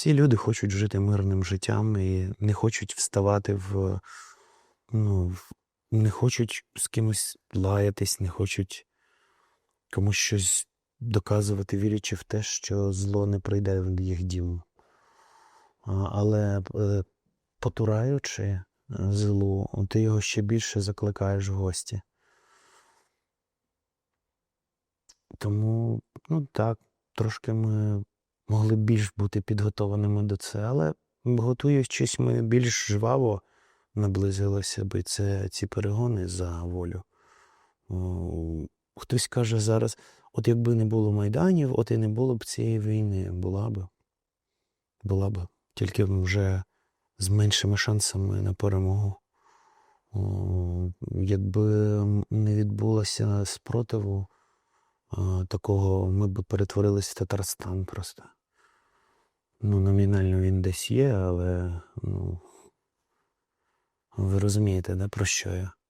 Всі люди хочуть жити мирним життям і не хочуть вставати в. Ну, не хочуть з кимось лаятись, не хочуть комусь щось доказувати, вірячи в те, що зло не прийде в їх дім. Але е, потураючи е, злу, ти його ще більше закликаєш в гості. Тому, ну так, трошки ми могли б більш бути підготованими до це, але готуючись, ми більш жваво наблизилися би це ці перегони за волю. Хтось каже зараз: от якби не було майданів, от і не було б цієї війни. Була б. Була б. Тільки вже з меншими шансами на перемогу. Якби не відбулося спротиву такого, ми б перетворились в Татарстан просто. Ну, номінально він десь є, але ну, ви розумієте, да, про що я?